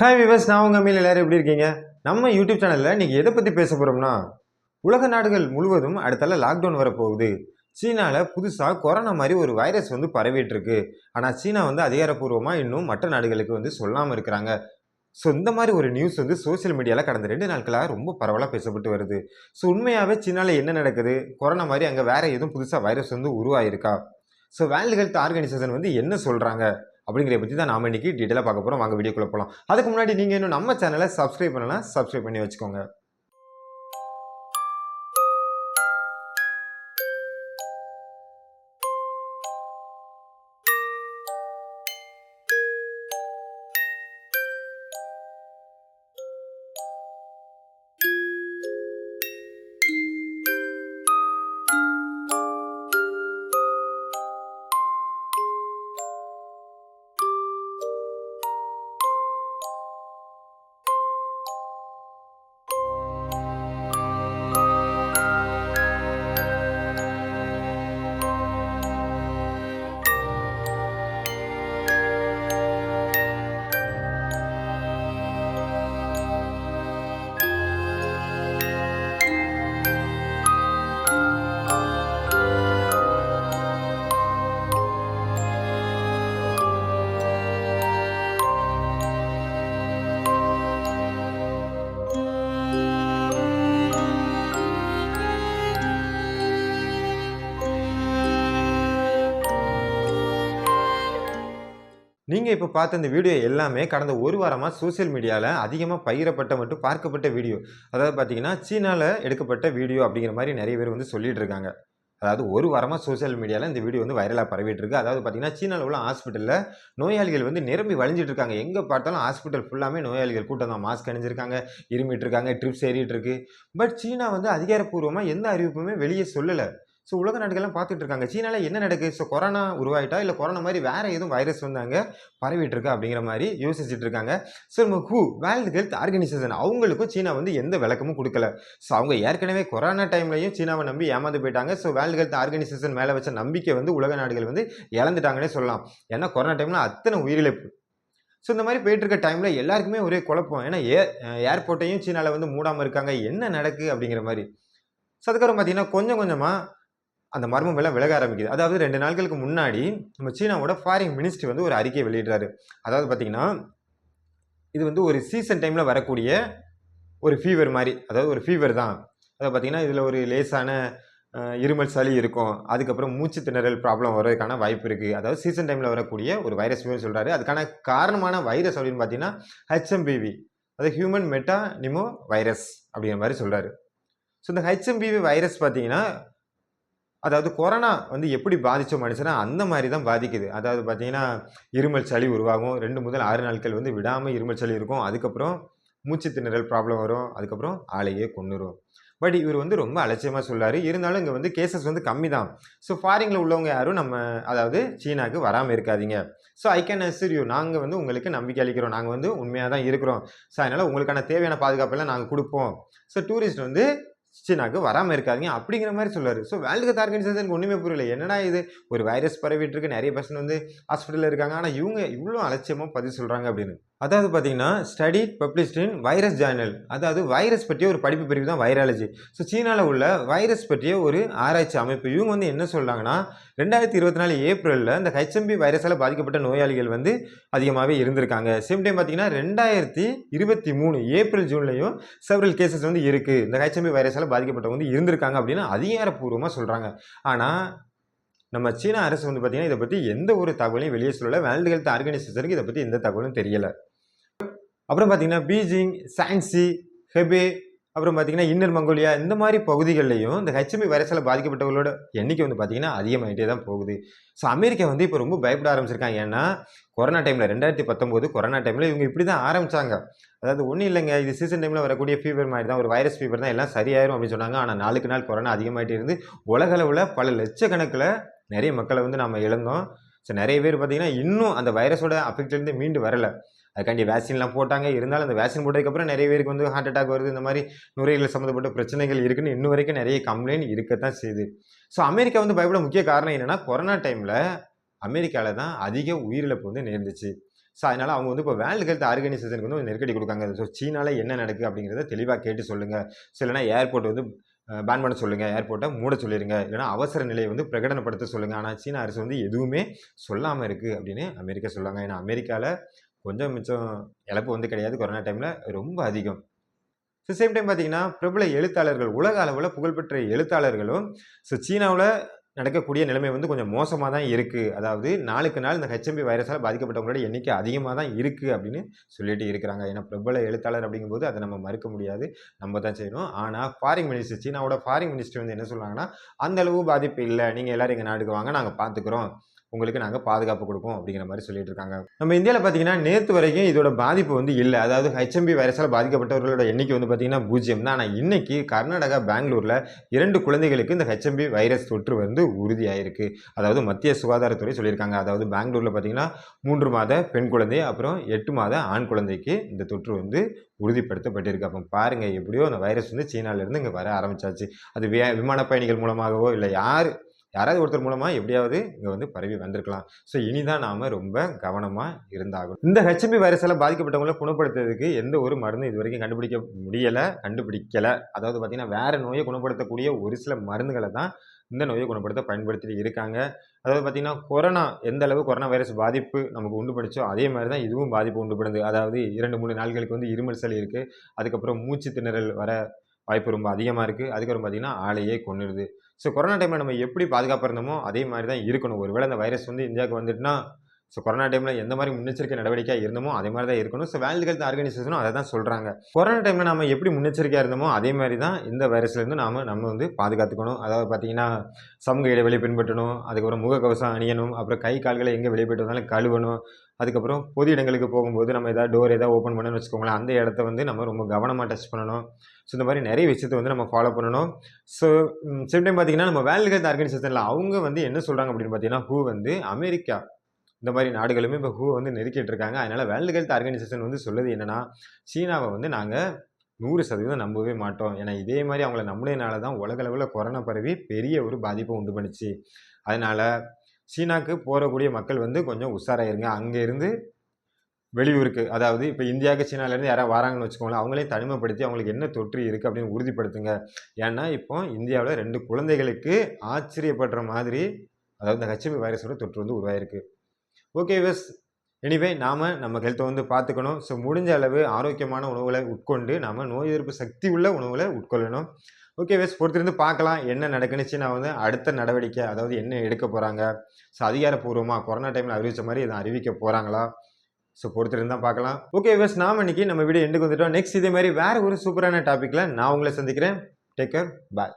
Hi விவஸ் நான் உங்கள் மேல் எல்லோரும் எப்படி இருக்கீங்க? நம்ம யூடியூப் சேனலில் இன்றைக்கி எதை பற்றி பேச போகிறோம்னா உலக நாடுகள் முழுவதும் அடுத்தால லாக்டவுன் வரப்போகுது. சீனாவில் புதுசாக கொரோனா மாதிரி ஒரு வைரஸ் வந்து பரவிட்டு இருக்கு ஆனால் சீனா வந்து அதிகாரப்பூர்வமாக இன்னும் மற்ற நாடுகளுக்கு வந்து சொல்லாமல் இருக்கிறாங்க. ஸோ இந்த மாதிரி ஒரு நியூஸ் வந்து சோஷியல் மீடியாவில் கடந்த ரெண்டு நாட்களாக ரொம்ப பரவலாக பேசப்பட்டு வருது. ஸோ உண்மையாகவே சீனாவில் என்ன நடக்குது? கொரோனா மாதிரி அங்கே வேறு எதுவும் புதுசாக வைரஸ் வந்து உருவாயிருக்கா? ஸோ வேர்ல்டு ஹெல்த் ஆர்கனைசேஷன் வந்து என்ன சொல்கிறாங்க அப்படிங்கிறத பற்றி தான் நாம் இன்றைக்கி டீட்டெயிலாக பார்க்க போகிறோம் வாங்க வீடியோக்குள்ள போகலாம் அதுக்கு முன்னாடி நீங்கள் இன்னும் நம்ம சேனலை சப்ஸ்கிரைப் பண்ணலாம் சப்ஸ்கிரைப் பண்ணி வச்சுக்கோங்க. நீங்கள் இப்போ பார்த்த இந்த வீடியோ எல்லாமே கடந்த ஒரு வாரமாக சோஷியல் மீடியாவில் அதிகமாக பகிரப்பட்ட மட்டும் பார்க்கப்பட்ட வீடியோ அதாவது பார்த்தீங்கன்னா சீனாவில் எடுக்கப்பட்ட வீடியோ அப்படிங்கிற மாதிரி நிறைய பேர் வந்து சொல்லிட்டு இருக்காங்க. அதாவது ஒரு வாரமாக சோஷியல் மீடியாவில் இந்த வீடியோ வந்து வைரலாக பரவிட்டு இருக்கு. அதாவது பார்த்தீங்கன்னா சீனாவில் உள்ள ஹாஸ்பிட்டலில் நோயாளிகள் வந்து நிரம்பி வழிஞ்சிட்டு இருக்காங்க. எங்கே பார்த்தாலும் ஹாஸ்பிட்டல் ஃபுல்லாமே நோயாளிகள் கூட்டம் தான். மாஸ்க் அணிஞ்சிருக்காங்க இருமிட்டு இருக்காங்க ட்ரிப்ஸ் ஏறிட்டு இருக்கு. பட் சீனா வந்து அதிகாரப்பூர்வமாக எந்த அறிவிப்புமே வெளியே சொல்லலை. ஸோ உலக நாடுகள்லாம் பார்த்துட்டு இருக்காங்க சீனாவில் என்ன நடக்குது ஸோ கொரோனா உருவாயிட்டா? இல்லை கொரோனா மாதிரி வேற எதுவும் வைரஸ் வந்து அங்கே பரவிட்டு இருக்கா அப்படிங்கிற மாதிரி யோசிச்சுட்டு இருக்காங்க ஸோ நம்ம ஹூ வேர்ல்டு ஹெல்த் ஆர்கனைசேஷன் அவங்களுக்கும் சீனா வந்து எந்த விளக்கமும் கொடுக்கல. ஸோ அவங்க ஏற்கனவே கொரோனா டைம்லையும் சீனாவை நம்பி ஏமாந்து போயிட்டாங்க. ஸோ வேர்ல்டு ஹெல்த் ஆர்கனைசேஷன் மேலே வச்ச நம்பிக்கை வந்து உலக நாடுகள் வந்து இழந்துட்டாங்கன்னே சொல்லலாம். ஏன்னா கொரோனா டைமில் அத்தனை உயிரிழப்பு. ஸோ இந்த மாதிரி போயிட்டு இருக்க டைமில் எல்லாருக்குமே ஒரே குழப்பம். ஏன்னா ஏ ஏர்போர்ட்டையும் சீனாவில் வந்து மூடாமல் இருக்காங்க. என்ன நடக்கு? அப்படிங்கிற மாதிரி. ஸோ அதுக்கப்புறம் பார்த்தீங்கன்னா கொஞ்சம் கொஞ்சமாக அந்த மர்மம் எல்லாம் விலக ஆரம்பிக்குது. அதாவது ரெண்டு நாட்களுக்கு முன்னாடி நம்ம சீனாவோட ஃபாரின் மினிஸ்ட்ரி வந்து ஒரு அறிக்கை வெளியிடுறாரு. அதாவது பார்த்தீங்கன்னா இது வந்து ஒரு சீசன் டைமில் வரக்கூடிய ஒரு ஃபீவர் மாதிரி அதாவது ஒரு ஃபீவர் தான். அதாவது பார்த்தீங்கன்னா இதில் ஒரு லேசான இருமல் சளி இருக்கும். அதுக்கப்புறம் மூச்சு திணறல் ப்ராப்ளம் வர்றதுக்கான வாய்ப்பு இருக்குது அதாவது சீசன் டைமில் வரக்கூடிய ஒரு வைரஸ் ஃபீவர் சொல்கிறாரு அதுக்கான காரணமான வைரஸ் அப்படின்னு பார்த்தீங்கன்னா ஹெச்எம்பிவி அது ஹியூமன் மெட்டா நிமோ வைரஸ் அப்படிங்கிற மாதிரி சொல்கிறாரு ஸோ இந்த ஹெச்எம்பிவி வைரஸ் பார்த்தீங்கன்னா அதாவது கொரோனா வந்து எப்படி பாதித்த மனுஷனா அந்த மாதிரி தான் பாதிக்குது. அதாவது பார்த்தீங்கன்னா இருமல் சளி உருவாகும். ரெண்டு முதல் ஆறு நாட்கள் வந்து விடாமல் இருமல் சளி இருக்கும். அதுக்கப்புறம் மூச்சு திணறல் ப்ராப்ளம் வரும். அதுக்கப்புறம் ஆளையே கொண்டுரும் பட் இவர் வந்து ரொம்ப அலட்சியமாக சொல்லார் இருந்தாலும் இங்கே வந்து கேசஸ் வந்து கம்மி தான் ஸோ ஃபாரினில் உள்ளவங்க யாரும் நம்ம அதாவது சீனாவுக்கு வராமல் இருக்காதீங்க. So I can assure you நாங்கள் வந்து உங்களுக்கு நம்பிக்கை அளிக்கிறோம். நாங்கள் வந்து உண்மையாக தான் இருக்கிறோம். ஸோ அதனால் உங்களுக்கான தேவையான பாதுகாப்பெல்லாம் நாங்கள் கொடுப்போம். ஸோ டூரிஸ்ட் வந்து சீனாக்கு வராமல் இருக்காதிங்க அப்படிங்கிற மாதிரி சொல்லுவார் ஸோ வேர்ல்டு ஹெல்த் ஆர்கனைசேஷனுக்கு ஒன்றுமே புரியல. என்னடா இது? ஒரு வைரஸ் பரவிட்டு இருக்கு. நிறைய பர்சன் வந்து ஹாஸ்பிட்டலில் இருக்காங்க. ஆனால் இவங்க இவ்வளோ அலட்சியமாக பதிவு சொல்கிறாங்க அப்படின்னு. அதாவது பார்த்தீங்கன்னா study published in virus journal அதாவது வைரஸ் பற்றிய ஒரு படிப்பு பிரிவு தான் வைராலஜி ஸோ சீனாவில் உள்ள வைரஸ் பற்றிய ஒரு ஆராய்ச்சி அமைப்பு. இவங்க வந்து என்ன சொல்கிறாங்கன்னா ரெண்டாயிரத்தி இருபத்தி நாலு ஏப்ரலில் இந்த ஹெச்எம்பி வைரஸால் பாதிக்கப்பட்ட நோயாளிகள் வந்து அதிகமாகவே இருந்திருக்காங்க. சேம் டைம் பார்த்தீங்கன்னா ரெண்டாயிரத்தி இருபத்தி மூணு ஏப்ரல் ஜூன்லையும் செவரல் கேசஸ் வந்து இருக்குது இந்த ஹெச்எம்பி வைரஸால் பாதிக்கப்பட்டவங்க வந்து இருந்திருக்காங்க அப்படின்னு அதிகாரப்பூர்வமாக சொல்கிறாங்க ஆனால் நம்ம சீனா அரசு வந்து பார்த்தீங்கன்னா இதை பற்றி எந்த ஒரு தகவலையும் வெளியே சொல்லலை. வேர்ல்டு ஹெல்த் ஆர்கனைசேஷனுக்கு இதை பற்றி எந்த தகவலும் தெரியலை. அப்புறம் பார்த்திங்கன்னா பீஜிங் சான்சி ஹெபே அப்புறம் பார்த்திங்கன்னா இன்னர் மங்கோலியா இந்த மாதிரி பகுதிகளிலையும் இந்த ஹெச்எம்பி வைரஸால் பாதிக்கப்பட்டவர்களோட எண்ணிக்கை வந்து பார்த்தீங்கன்னா அதிகமாகிட்டே தான் போகுது. ஸோ அமெரிக்கா வந்து இப்போ ரொம்ப பயப்பட ஆரம்பிச்சிருக்காங்க. ஏன்னா கொரோனா டைமில் ரெண்டாயிரத்தி பத்தொம்போது கொரோனா டைமில் இவங்க இப்படி தான் ஆரம்பிச்சாங்க. அதாவது ஒன்றும் இல்லைங்க இது சீசன் டைமில் வரக்கூடிய ஃபீவர் மாதிரி தான் ஒரு வைரஸ் ஃபீவர் தான் எல்லாம் சரியாயிரும் அப்படின்னு சொன்னாங்க. ஆனால் நாளுக்கு நாள் கொரோனா அதிகமாகிட்டே இருந்து உலகளவில் பல லட்சக்கணக்கில் நிறைய மக்களை வந்து நம்ம இழந்தோம். ஸோ நிறைய பேர் பார்த்தீங்கன்னா இன்னும் அந்த வைரஸோட அஃபெக்ட்லேருந்து மீண்டு வரலை. அதுக்காண்டி வேக்சின்லாம் போட்டாங்க. இருந்தாலும் அந்த வேக்சின் போட்டதுக்கப்புறம் நிறைய பேருக்கு வந்து ஹார்ட் அட்டாக் வருது. இந்த மாதிரி நுரையீரல் சம்மந்தப்பட்ட பிரச்சனைகள் இருக்குன்னு இன்னும் வரைக்கும் நிறைய கம்ப்ளைண்ட் இருக்கத்தான் செய்யுது. ஸோ அமெரிக்கா வந்து பயப்பட முக்கிய காரணம் என்னென்னா கொரோனா டைமில் அமெரிக்காவில் தான் அதிக உயிரிழப்பு வந்து நேர்ந்துச்சு. ஸோ அதனால் அவங்க வந்து இப்போ வேர்ல்டு ஹெல்த் ஆர்கனைசேஷனுக்கு வந்து நெருக்கடி கொடுக்காங்க. ஸோ சீனால என்ன நடக்குது அப்படிங்கிறத தெளிவாக கேட்டு சொல்லுங்கள் ஸோ இல்லைனா ஏர்போர்ட் வந்து பேன் பண்ண சொல்லுங்கள் ஏர்போர்ட்டை மூட சொல்லிடுங்க இல்லைனா அவசர நிலையை வந்து பிரகடனப்படுத்த சொல்லுங்கள் ஆனால் சீனா அரசு வந்து எதுவுமே சொல்லாமல் இருக்குது அப்படின்னு அமெரிக்கா சொல்லுவாங்க ஏன்னா அமெரிக்காவில் கொஞ்சம் மிச்சம் இழப்பு வந்து கிடையாது. கொரோனா டைமில் ரொம்ப அதிகம். ஸோ சேம் டைம் பார்த்தீங்கன்னா பிரபல எழுத்தாளர்கள் உலக அளவில் புகழ்பெற்ற எழுத்தாளர்களும் ஸோ சீனாவில் நடக்கக்கூடிய நிலைமை வந்து கொஞ்சம் மோசமாக தான் இருக்குது அதாவது நாளுக்கு நாள் இந்த ஹெச்எம்பி வைரஸால் பாதிக்கப்பட்டவங்களோட எண்ணிக்கை அதிகமாக தான் இருக்குது அப்படின்னு சொல்லிட்டு இருக்கிறாங்க. ஏன்னா பிரபல எழுத்தாளர் அப்படிங்கும்போது அதை நம்ம மறுக்க முடியாது. நம்ம தான் செய்யணும் ஆனால் ஃபாரின் மினிஸ்டர் சீனாவோட ஃபாரின் மினிஸ்டர் வந்து என்ன சொல்கிறாங்கன்னா அந்த அளவு பாதிப்பு இல்லை. நீங்கள் எல்லோரும் எங்கள் நாட்டுக்கு வாங்க. நாங்கள் பார்த்துக்குறோம் உங்களுக்கு நாங்கள் பாதுகாப்பு கொடுப்போம் அப்படிங்கிற மாதிரி சொல்லிட்டு இருக்காங்க நம்ம இந்தியாவில் பார்த்தீங்கன்னா நேற்று வரைக்கும் இதோட பாதிப்பு வந்து இல்லை. அதாவது ஹெச்எம்பி வைரஸால் பாதிக்கப்பட்டவர்களோட எண்ணிக்கை வந்து பார்த்தீங்கன்னா பூஜ்ஜியம் தான். ஆனால் இன்னைக்கு கர்நாடகா பெங்களூரில் இரண்டு குழந்தைகளுக்கு இந்த ஹெச்எம்பி வைரஸ் தொற்று வந்து உறுதியாயிருக்கு. அதாவது மத்திய சுகாதாரத்துறை சொல்லியிருக்காங்க. அதாவது பெங்களூரில் பார்த்தீங்கன்னா மூன்று மாத பெண் குழந்தை அப்புறம் எட்டு மாத ஆண் குழந்தைக்கு இந்த தொற்று வந்து உறுதிப்படுத்தப்பட்டிருக்கு. அப்போ பாருங்கள் எப்படியோ அந்த வைரஸ் வந்து சீனாவிலேருந்து இங்கே வர ஆரம்பிச்சாச்சு. அது வே விமான பயணிகள் மூலமாகவோ இல்லை யார் யாராவது ஒருத்தர் மூலமாக எப்படியாவது இங்கே வந்து பரவி வந்திருக்கலாம். ஸோ இனிதான் நாம் ரொம்ப கவனமாக இருந்தாகும் இந்த ஹெச்பி வைரஸால் பாதிக்கப்பட்டவங்களை குணப்படுத்துறதுக்கு எந்த ஒரு மருந்து இது வரைக்கும் கண்டுபிடிக்க முடியலை கண்டுபிடிக்கலை. அதாவது பார்த்திங்கன்னா வேறு நோயை குணப்படுத்தக்கூடிய ஒரு சில மருந்துகளை தான் இந்த நோயை குணப்படுத்த பயன்படுத்திட்டு இருக்காங்க. அதாவது பார்த்திங்கன்னா கொரோனா எந்த அளவு கொரோனா வைரஸ் பாதிப்பு நமக்கு உண்டு படித்தோ அதே மாதிரி தான் இதுவும் பாதிப்பு உண்டு பண்ணுது அதாவது இரண்டு மூணு நாள்களுக்கு வந்து இருமல் சளி இருக்குது அதுக்கப்புறம் மூச்சு திணறல் வர வாய்ப்பு ரொம்ப அதிகமாக இருக்குது அதுக்கப்புறம் பார்த்திங்கன்னா ஆளையே கொண்டுடுது ஸோ கொரோனா டைமில் நம்ம எப்படி பாதுகாப்பாக இருந்தோமோ அதே மாதிரி தான் இருக்கணும். ஒருவேளை அந்த வைரஸ் வந்து இந்தியாவுக்கு வந்துட்டுனா ஸோ கொரோனா டைமில் எந்த மாதிரி முன்னெச்சரிக்கை நடவடிக்கையாக இருந்தோமோ அதே மாதிரி தான் இருக்கணும். ஸோ வேர்ல்டு ஹெல்த் ஆர்கனைசேஷனும் அதை தான் சொல்கிறாங்க கொரோனா டைமில் நம்ம எப்படி முன்னெச்சரிக்கையாக இருந்தோமோ அதே மாதிரி தான் இந்த வைரஸ்லேருந்து நாம் நம்ம வந்து பாதுகாத்துக்கணும். அதாவது பார்த்தீங்கன்னா சமூக இடைவெளி பின்பற்றணும். அதுக்கப்புறம் முகக்கவசம் அணியணும். அப்புறம் கை கால்களை எங்கே வெளியே போயிட்டு வந்தாலும் கழுவணும். அதுக்கப்புறம் பொது இடங்களுக்கு போகும்போது நம்ம எதாவது டோர் எதாவது ஓப்பன் பண்ணணும்னு வச்சுக்கோங்களேன் அந்த இடத்த வந்து நம்ம ரொம்ப கவனமாக டச் பண்ணணும். ஸோ இந்த மாதிரி நிறைய விஷயத்தை வந்து நம்ம ஃபாலோ பண்ணணும். ஸோ சில டைம் பார்த்தீங்கன்னா நம்ம வேர்ல்டு ஹெல்த் ஆர்கனைசேஷனில் அவங்க வந்து என்ன சொல்கிறாங்க அப்படின்னு பார்த்தீங்கன்னா ஹூ வந்து அமெரிக்கா. இந்த மாதிரி நாடுகளுமே இப்போ ஹூ வந்து நெருக்கிட்டு இருக்காங்க. அதனால் வேர்ல்டு ஹெல்த் ஆர்கனைசேஷன் வந்து சொல்லுது என்னென்னா சீனாவை வந்து நாங்கள் நூறு சதவீதம் நம்பவே மாட்டோம். ஏன்னா இதே மாதிரி அவங்கள நம்பினதுனால தான் உலகளவில் கொரோனா பரவி பெரிய ஒரு பாதிப்பை உண்டு பண்ணிச்சு. அதனால் சீனாவுக்கு போகக்கூடிய மக்கள் வந்து கொஞ்சம் உஷாராயிருங்க. அங்கேருந்து வெளியூருக்கு அதாவது இப்போ இந்தியாவுக்கு சீனாலேருந்து யாராவது வராங்கன்னு வச்சுக்கோங்களேன் அவங்களையும் தனிமைப்படுத்தி அவங்களுக்கு என்ன தொற்று இருக்குது அப்படின்னு உறுதிப்படுத்துங்க. ஏன்னா இப்போ இந்தியாவில் ரெண்டு குழந்தைகளுக்கு ஆச்சரியப்படுற மாதிரி அதாவது இந்த ஹெச்ஐவி வைரஸோட தொற்று வந்து உருவாயிருக்கு. ஓகே விஸ் எனிவே நாம் நம்ம ஹெல்த்தை வந்து பார்த்துக்கணும். ஸோ முடிஞ்ச அளவு ஆரோக்கியமான உணவுகளை உட்கொண்டு நாம் நோய் எதிர்ப்பு சக்தி உள்ள உணவுகளை உட்கொள்ளணும். ஓகே வெஸ் பொறுத்திருந்து பார்க்கலாம். என்ன நடக்குனுச்சு? நான் வந்து அடுத்த நடவடிக்கை அதாவது என்ன எடுக்க போகிறாங்க ஸோ அதிகாரப்பூர்வமாக கொரோனா டைமில் அறிவித்த மாதிரி இதை அறிவிக்க போகிறாங்களா ஸோ பொறுத்திருந்து தான் பார்க்கலாம். ஓகே வெஸ் நாம் இன்னைக்கு நம்ம வீடியோ எண்டுக்கு வந்துட்டோம். நெக்ஸ்ட் இதே மாதிரி வேறு ஒரு சூப்பரான டாப்பிக்கில் நான் உங்களை சந்திக்கிறேன். Take care bye